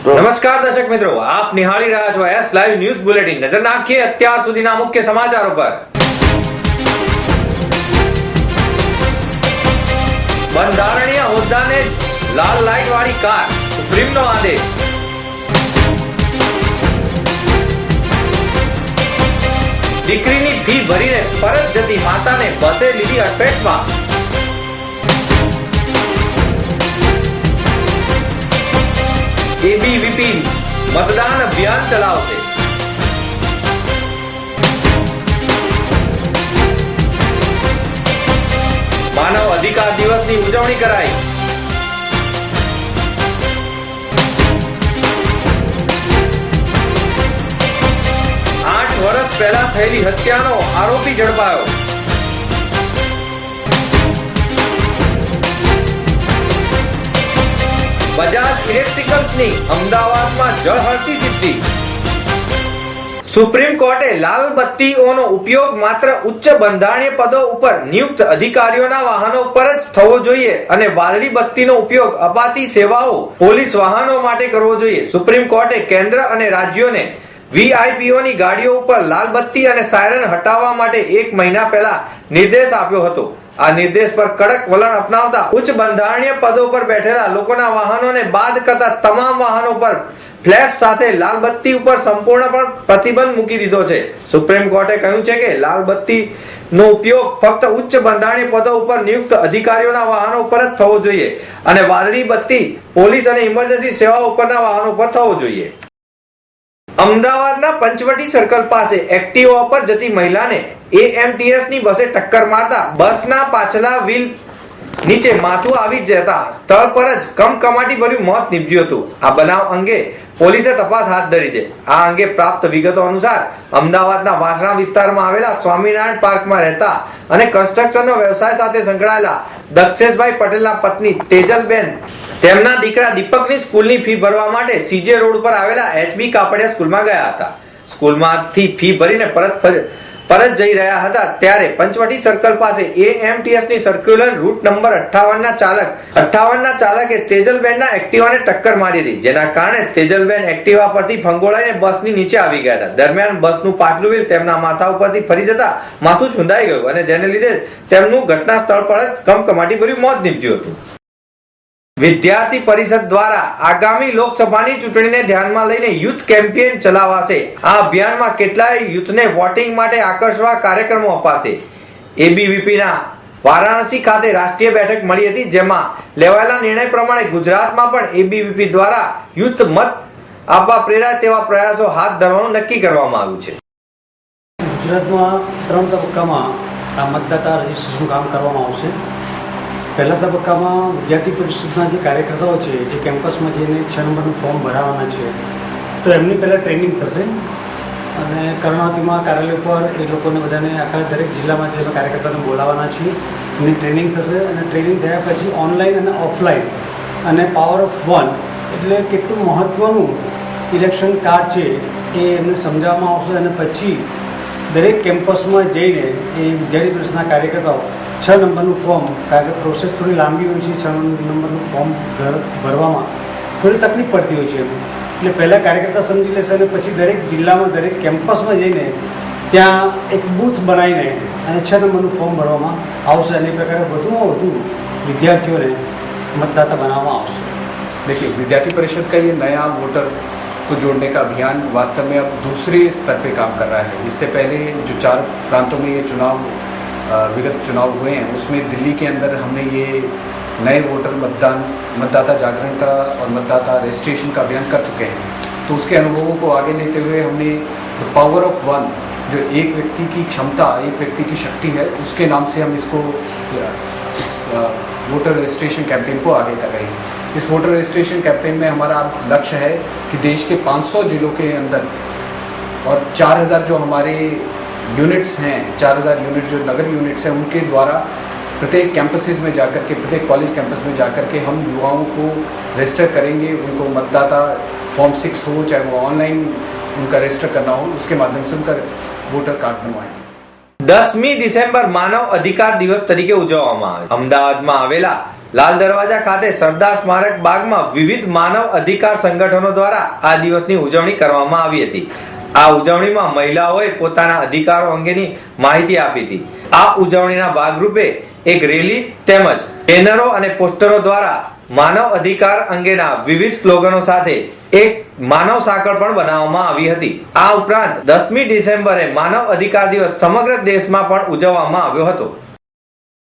નમસ્કાર દર્શક મિત્રો, આપ નિહાળી રહ્યા છો એસ લાઈવ ન્યૂઝ બુલેટિન નજર નાખીએ અત્યાર સુધીના મુખ્ય સમાચારો પર બંધારણીય હોદ્દાને જ લાલ લાઈટ વાળી કાર, સુપ્રીમનો આદેશ. દીકરીની ફી ભરીને પરત જતી માતાને બસે લીધી અડફેટમાં. એબીવીપી મતદાન અભિયાન ચલાવશે. માનવ અધિકાર દિવસની ઉજવણી કરાઈ. આઠ વર્ષ પહેલા થયેલી હત્યાનો આરોપી ઝડપાયો. બજાજ ઇલેક્ટ્રિકલ્સની અમદાવાદમાં જળહળતી સિદ્ધિ. સુપ્રીમ કોર્ટે લાલ બત્તીઓનો ઉપયોગ માત્ર ઉચ્ચ બંધારણીય પદો ઉપર નિયુક્ત અધિકારીઓના વાહનો પર જ થવો જોઈએ અને વાદળી બત્તીનો ઉપયોગ અપાતી સેવાઓ પોલીસ વાહનો માટે કરવો જોઈએ. સુપ્રીમ કોર્ટે કેન્દ્ર અને રાજ્યોને વીઆઈપીઓની ગાડીઓ ઉપર લાલ બત્તી અને સાયરન હટાવવા માટે એક મહિના પહેલા નિર્દેશ આપ્યો હતો. આ નિર્દેશ પર કડક વલણ અપનાવતા ઉચ્ચ બંધારણીય પદો પર બેઠેલા લોકોના વાહનોને બાદ કરતા તમામ વાહનો પર ફ્લેશ સાથે લાલ બત્તી ઉપર સંપૂર્ણપણે પ્રતિબંધ મૂકી દીધો છે. સુપ્રીમ કોર્ટે કહ્યું છે કે લાલ બત્તી નો ઉપયોગ ફક્ત ઉચ્ચ બંધારણીય પદો ઉપર નિયુક્ત અધિકારીઓના વાહનો ઉપર જ થવો જોઈએ અને વાદળી બત્તી પોલીસ અને ઇમરજન્સી સેવાઓ ઉપરના વાહનો પર થવો જોઈએ. અમદાવાદના પંચવટી સર્કલ પાસે એક્ટિવા પર જતી મહિલાને એએમટીએસની બસે ટક્કર મારતા બસના પાછલા વ્હીલ નીચે માથું આવી જતા સ્થળ પર જ કમકમાટી ભર્યું મોત નીપજ્યું હતું. આ બનાવ અંગે પોલીસે તપાસ હાથ ધરી છે. આ અંગે પ્રાપ્ત વિગતો અનુસાર અમદાવાદના વાસણા વિસ્તારમાં આવેલા સ્વામિનારાયણ પાર્કમાં રહેતા અને કન્સ્ટ્રક્શનનો વ્યવસાય સાથે સંકળાયેલા દક્ષેશભાઈ પટેલના પત્ની તેજલબેન, તેમના દીકરા દીપકની સ્કૂલની ફી ભરવા માટે સીજે રોડ પર આવેલા એચબી કાપડિયા સ્કૂલમાં ગયા હતા. સ્કૂલમાંથી ફી ભરીને પરત ફર- પરત જઈ રહ્યા હતા ત્યારે પંચવટી સર્કલ પાસે એએમટીએસની સર્ક્યુલર રૂટ નંબર 58 ના ચાલક 58 ના ચાલકે તેજલબેનના એક્ટિવાને ટક્કર મારી હતી, જેના કારણે તેજલબેન એક્ટિવા પરથી ફંગોળાઈને બસની નીચે આવી ગયા હતા. દરમિયાન બસનું પાછલું વ્હીલ તેમના માથા ઉપરથી ફરી જતા માથું છુંદાઈ ગયું અને જેને લીધે તેમનું ઘટના સ્થળ પર જ કમકમાટી ભર્યું મોત નીપજ્યું હતું. વિદ્યાર્થી પરિષદ દ્વારા આગામી લોકસભાની ચૂંટણીને ધ્યાનમાં લઈને યુથ કેમ્પેન ચલાવાશે. આ અભિયાનમાં કેટલાય યુથને વોટિંગ માટે આકર્ષવા કાર્યક્રમો અપાશે. એબીવીપીના વારાણસી ખાતે રાષ્ટ્રીય બેઠક મળી હતી, જેમાં લેવાયેલા નિર્ણય પ્રમાણે ગુજરાતમાં પણ એબીવીપી દ્વારા યુથ મત આપવા પ્રેરાય તેવા પ્રયાસો હાથ ધરવાનું નક્કી કરવામાં આવ્યું છે. ગુજરાતમાં ત્રણ તબક્કામાં આ મતદાતા રજિસ્ટ્રેશન કામ કરવામાં આવશે. પહેલા તબક્કામાં વિદ્યાર્થી પરિષદના જે કાર્યકર્તાઓ છે, જે કેમ્પસમાં જઈને છ નંબરનું ફોર્મ ભરાવાના છે, તો એમની પહેલાં ટ્રેનિંગ થશે. અને કર્ણાવતીમાં કાર્યાલય પર એ લોકોને બધાને આખા દરેક જિલ્લામાં જે કાર્યકર્તાને બોલાવવાના છીએ એમની ટ્રેનિંગ થશે અને ટ્રેનિંગ થયા પછી ઓનલાઈન અને ઓફલાઈન. અને પાવર ઓફ વન એટલે કેટલું મહત્ત્વનું ઇલેક્શન કાર્ડ છે એ એમને સમજાવવામાં આવશે. અને પછી દરેક કેમ્પસમાં જઈને એ વિદ્યાર્થી પરિષદના કાર્યકર્તાઓ છ નંબરનું ફોર્મ કારણ કે પ્રોસેસ થોડી લાંબી હોય છે છ નંબરનું ફોર્મ ઘર ભરવામાં થોડી તકલીફ પડતી હોય છે એમ એટલે પહેલાં કાર્યકર્તા સમજી લેશે અને પછી દરેક જિલ્લામાં દરેક કેમ્પસમાં જઈને ત્યાં એક બૂથ બનાવીને અને છ નંબરનું ફોર્મ ભરવામાં આવશે અને એ પ્રકારે વધુમાં વધુ વિદ્યાર્થીઓને મતદાતા બનાવવામાં આવશે देखिए विद्यार्थी परिषद का ये नया वोटर को जोड़ने का अभियान वास्तव में अब दूसरे स्तर पे काम कर रहा है इससे पहले जो चार प्रांतों में ये चुनाव अ, विगत चुनाव हुए हैं। उसमें दिल्ली के अंदर हमने ये नए वोटर मतदान, मतदाता जागरण का और मतदाता रजिस्ट्रेशन का अभियान कर चुके हैं। तो उसके अनुभवों को आगे लेते हुए हमने द पावर ऑफ़ वन जो एक व्यक्ति की क्षमता, एक व्यक्ति की शक्ति है, उसके नाम से हम इसको इस वोटर रजिस्ट्रेशन कैंपेन को आगे कर रहे हैं। इस वोटर रजिस्ट्रेशन कैंपेन में हमारा लक्ष्य है कि देश के 500 जिलों के अंदर और 4000 जो हमारे यूनिट्स हैं 4000 यूनिट जो नगर यूनिट्स हैं उनके द्वारा प्रत्येक कैंपसेस में जाकर के प्रत्येक कॉलेज कैंपस में जाकर के हम युवाओं को रजिस्टर करेंगे उनको मतदाता फॉर्म सिक्स हो चाहे वो ऑनलाइन उनका रजिस्टर करना हो उसके माध्यम से उनका वोटर कार्ड बनवाएंगे દસમી ડિસેમ્બર માનવ અધિકાર દિવસ તરીકે ઉજવવામાં આવે છે. અમદાવાદમાં આવેલા લાલ દરવાજા ખાતે સરદાર સ્મારક બાગમાં વિવિધ માનવ અધિકાર સંગઠનો દ્વારા આ દિવસની ઉજવણી કરવામાં આવી હતી આ ઉજવણીમાં મહિલાઓએ પોતાના અધિકારો અંગેની માહિતી આપી હતી. આ ઉજવણીના ભાગરૂપે એક રેલી તેમજ બેનરો અને પોસ્ટરો દ્વારા માનવ અધિકાર અંગેના વિવિધ સ્લોગનો સાથે એક માનવ સાંકળ પણ બનાવવામાં આવી હતી. આ ઉપરાંત દસમી ડિસેમ્બરે માનવ અધિકાર દિવસ સમગ્ર દેશમાં પણ ઉજવવામાં આવ્યો હતો.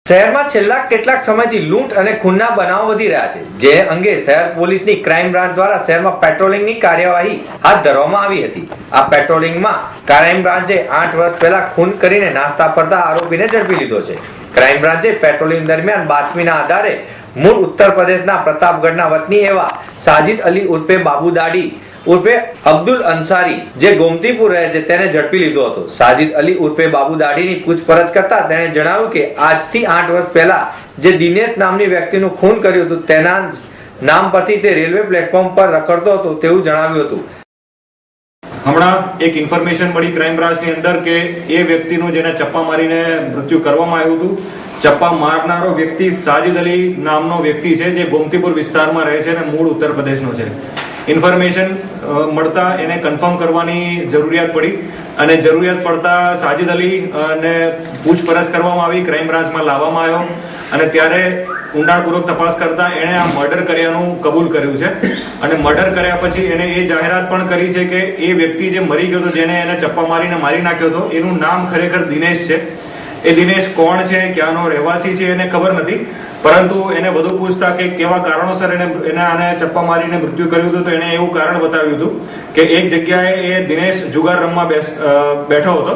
શહેરમાં છેલ્લા કેટલાક સમયથી લૂંટ અને ખૂનના બનાવો વધી રહ્યા છે, જે અંગે શહેર પોલીસની ક્રાઇમ બ્રાન્ચ દ્વારા શહેરમાં પેટ્રોલિંગની કાર્યવાહી હાથ ધરવામાં આવી હતી. આ પેટ્રોલિંગમાં ક્રાઇમ બ્રાન્ચે આઠ વર્ષ પહેલા ખૂન કરીને નાસ્તા ફરતા આરોપીને ઝડપી લીધો છે. ક્રાઇમ બ્રાન્ચે પેટ્રોલિંગ દરમિયાન બાતમીના આધારે મૂળ ઉત્તર પ્રદેશના પ્રતાપગઢના વતની એવા સાજિદ અલી ઉર્ફે બાબુ દાડી ઉર્ફે અબ્દુલ અંસારી જે ગોમતીપુર રહે છે, તેને ઝડપી લીધો હતો. સાજિદ અલી ઉર્ફે બાબુ દાડીની પૂછપરછ કરતા તેણે જણાવ્યું કે, આજથી આઠ વર્ષ પહેલા જે દિનેશ નામની વ્યક્તિનું ખૂન કર્યું હતું, તેના નામ પરથી તે રેલવે પ્લેટફોર્મ પર રખડતો હતો તેવું જણાવ્યું હતું. હમણાં એક ઇન્ફોર્મેશન મળી ક્રાઇમ બ્રાન્ચની અંદર કે એ વ્યક્તિનું જેને ચપ્પા મારીને મૃત્યુ કરવામાં આવ્યું હતું, ચપ્પા મારનારો વ્યક્તિ સાજિદ અલી નામનો વ્યક્તિ છે, જે ગોમતીપુર વિસ્તારમાં રહે છે અને મૂળ ઉત્તર પ્રદેશનો છે. ઇન્ફોર્મેશન મળતા એને કન્ફર્મ કરવાની જરૂરિયાત પડી અને જરૂરિયાત પડતા સાજિદ અલી ને પૂછપરછ કરવામાં આવી ક્રાઇમ બ્રાન્ચમાં લાવવામાં આવ્યો અને ત્યારે ઊંડાણપૂર્વક તપાસ કરતા એણે આ મર્ડર કર્યાનું કબૂલ કર્યું છે. અને મર્ડર કર્યા પછી એણે એ જાહેરાત પણ કરી છે કે એ વ્યક્તિ જે મરી ગયો હતો, જેને એને ચપ્પા મારીને મારી નાખ્યો હતો, એનું નામ ખરેખર દિનેશ છે. એ દિનેશ કોણ છે, ક્યાંનો રહેવાસી છે એને ખબર નથી. પરંતુ એને વધુ પૂછતા કે કેવા કારણોસર એને એને આને ચપ્પા મારીને મૃત્યુ કર્યું હતું તો એને એવું કારણ બતાવ્યું હતું કે એક જગ્યાએ એ દિનેશ જુગાર રમવા બેઠો હતો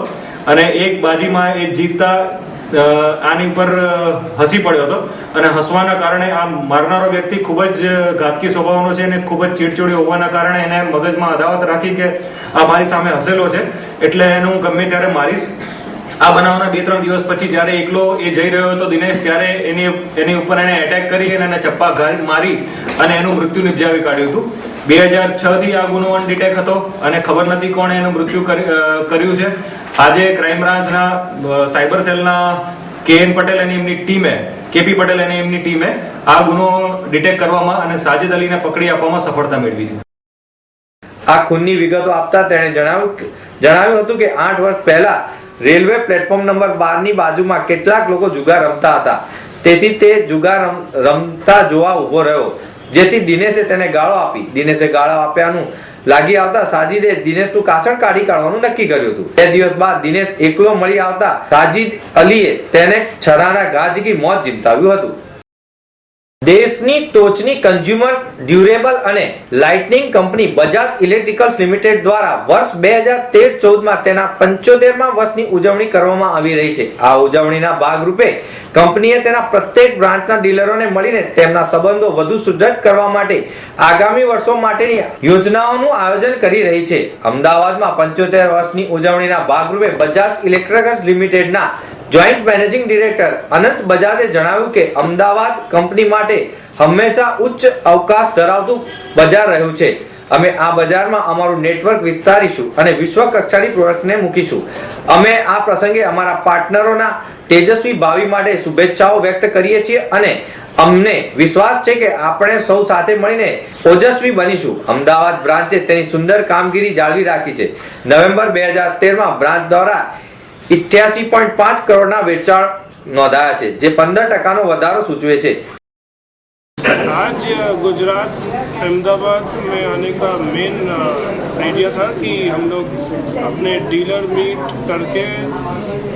અને એક બાજીમાં એ જીતતા આની ઉપર હસી પડ્યો હતો. અને હસવાના કારણે આ મારનારો વ્યક્તિ ખૂબ જ ઘાતકી સ્વભાવનો છે અને ખૂબ જ ચીડચીડી હોવાના કારણે એને મગજમાં અદાવત રાખી કે આ મારી સામે હસેલો છે. એટલે એને હું ગમે ત્યારે મારીશ. આ બનાવના બે ત્રણ દિવસ પછી જ્યારે એકલો એ જઈ રહ્યો હતો દિનેશ, ત્યારે એની એની ઉપર એને એટેક કરી અને ચપ્પા ઘા મારી અને એનું મૃત્યુ નિપજાવી કાઢ્યું હતું. બે હજાર છ થી આ ગુનો અનડિટેક હતો અને ખબર નથી કોણે એનું મૃત્યુ કર્યું છે. આજે ક્રાઇમ બ્રાન્ચના સાયબર સેલના કે એન પટેલ અને એમની ટીમે, કેપી પટેલ અને એમની ટીમે આ ગુનો ડિટેક કરવામાં અને સાજિદ અલીને પકડી આપવામાં સફળતા મેળવી છે. આ ખૂનની વિગતો આપતા તેણે જણાવ્યું જણાવ્યું હતું કે આઠ વર્ષ પહેલા રેલવે પ્લેટફોર્મ નંબર બારની બાજુમાં કેટલાક લોકો જુગાર રમતા હતા. તેથી તે જુગાર રમ- રમતા જોવા ઊભો રહ્યો. જેથી દિનેશે તેને ગાળો આપી. દિનેશે ગાળો આપ્યાનું લાગી આવતા સાજીદે દિનેશનું કાસણ કાઢી કાઢવાનું નક્કી કર્યું હતું. બે દિવસ બાદ દિનેશ એકલો મળી આવતા સાજીદ અલીએ તેને છરાના ઘા મોત જીતાવ્યું હતું. દેશની ટોચની કન્ઝ્યુમર ડ્યુરેબલ અને lightning company Bajaj Electricals Limited દ્વારા વર્ષ બે હજાર તેર ચૌદમાં તેના પંચોતેરમાં વર્ષની ઉજવણી કરવામાં આવી રહી છે. આ ઉજવણીના ભાગરૂપે કંપનીએ તેના પ્રત્યેક બ્રાન્ચના ડીલરોને મળીને તેમના સંબંધો વધુ સુદૃઢ કરવા માટે આગામી વર્ષો માટેની યોજનાઓનું આયોજન કરી રહી છે. અમદાવાદમાં પંચોતેર વર્ષની ઉજવણીના ભાગરૂપે બજાજ ઇલેક્ટ્રિકલ્સ લિમિટેડના જોઈન્ટ મેનેજિંગ ડિરેક્ટર અનંત બજાજે જણાવ્યું કે અમદાવાદ કંપની માટે હંમેશા ઉચ્ચ અવકાશ ધરાવતું બજાર રહ્યું છે. અમે આ બજારમાં અમારું નેટવર્ક વિસ્તારીશું અને વિશ્વ કક્ષાની પ્રોડક્ટને મૂકીશું. અમે આ પ્રસંગે અમારા પાર્ટનરોના તેજસ્વી ભાવિ માટે શુભેચ્છાઓ વ્યક્ત કરીએ છીએ અને અમને વિશ્વાસ છે કે આપણે સૌ સાથે મળીને ઓજસ્વી બનીશું. અમદાવાદ બ્રાન્ચે તેની સુંદર કામગીરી જાળવી રાખી છે. નવેમ્બર બે હજાર તેરમાં બ્રાન્ચ દ્વારા ઇત્યાસી પોઈન્ટ પાંચ કરોડના વેચાણ નોંધાયા છે, જે પંદર ટકાનો વધારો સૂચવે છે. આજ ગુજરાત, અમદાવાદ, મેં આને કા મેન आइडिया था कि हम लोग अपने डीलर मीट करके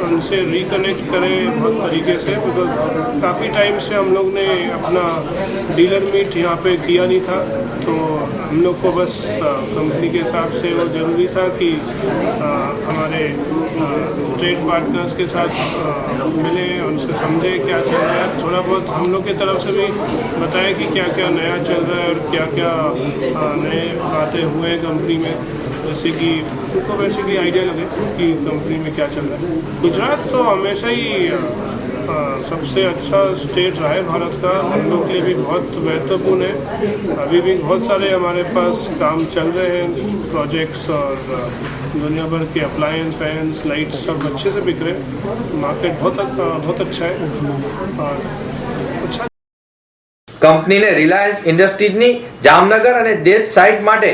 उनसे रिकनेक्ट करें बहुत तरीके से बिकॉज़ काफ़ी टाइम से हम लोग ने अपना डीलर मीट यहाँ पे किया नहीं था। तो हम लोग को बस कंपनी के हिसाब से वो ज़रूरी था कि अ, हमारे ट्रेड पार्टनर्स के साथ मिले उनसे समझे क्या चल रहा है। थोड़ा बहुत हम लोग की तरफ़ से भी बताया कि क्या क्या नया चल रहा है और क्या क्या नए बातें हुए कंपनी में। जैसे कि उनको बेसिकली आइडिया लगे कि कंपनी में क्या चल रहा है गुजरात तो हमेशा ही अ, अ, सबसे अच्छा स्टेट रहा है भारत का हम लोग के लिए भी बहुत महत्वपूर्ण है अभी भी बहुत सारे हमारे पास काम चल रहे हैं प्रोजेक्ट्स और अ, दुनिया भर के अप्लायंस फैंस लाइट्स सब अच्छे से बिक रहे हैं मार्केट बहुत बहुत अच्छा है और अच्छा કંપનીને રિલાયન્સ ઇન્ડસ્ટ્રીઝની જામનગર અને દેજ સાઇટ માટે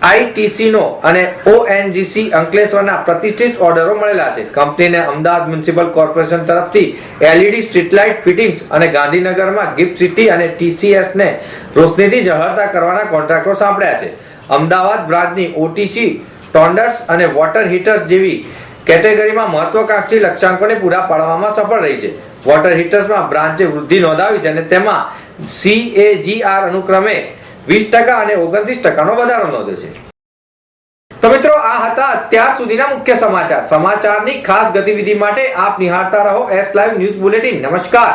એસઆઈટીસીનો અને ઓએનજીસી અંકલેશ્વરના પ્રતિષ્ઠિત ઓર્ડરો મળેલા છે. કંપનીને અમદાવાદ મ્યુનિસિપલ કોર્પોરેશન તરફથી એલઈડી સ્ટ્રીટ લાઇટ ફિટિંગ્સ અને ગાંધીનગરમાં ગિફ્ટ સિટી અને ટીસીએસને રોશનીથી ઝળહળતા કરવાના કોન્ટ્રાક્ટો સાંપડ્યા છે. અમદાવાદ બ્રાન્ચની ઓટીસી, ટોન્ડર્સ અને વોટર હીટર્સ જેવી કેટેગરીમાં મહત્વકાંક્ષી લક્ષ્યાંકોને પૂરા પાડવામાં સફળ રહી છે. વોટર હીટર્સમાં બ્રાન્ચે વૃદ્ધિ નોંધાવી છે અને તેમાં સીએજીઆર અનુક્રમે વીસ ટકા અને ઓગણત્રીસ ટકાનો વધારો નોંધ્યો છે. તો મિત્રો, આ હતા અત્યાર સુધીના મુખ્ય સમાચાર. સમાચારની ખાસ ગતિવિધિ માટે આપ નિહાળતા રહો એસ લાઈવ ન્યૂઝ બુલેટિન નમસ્કાર.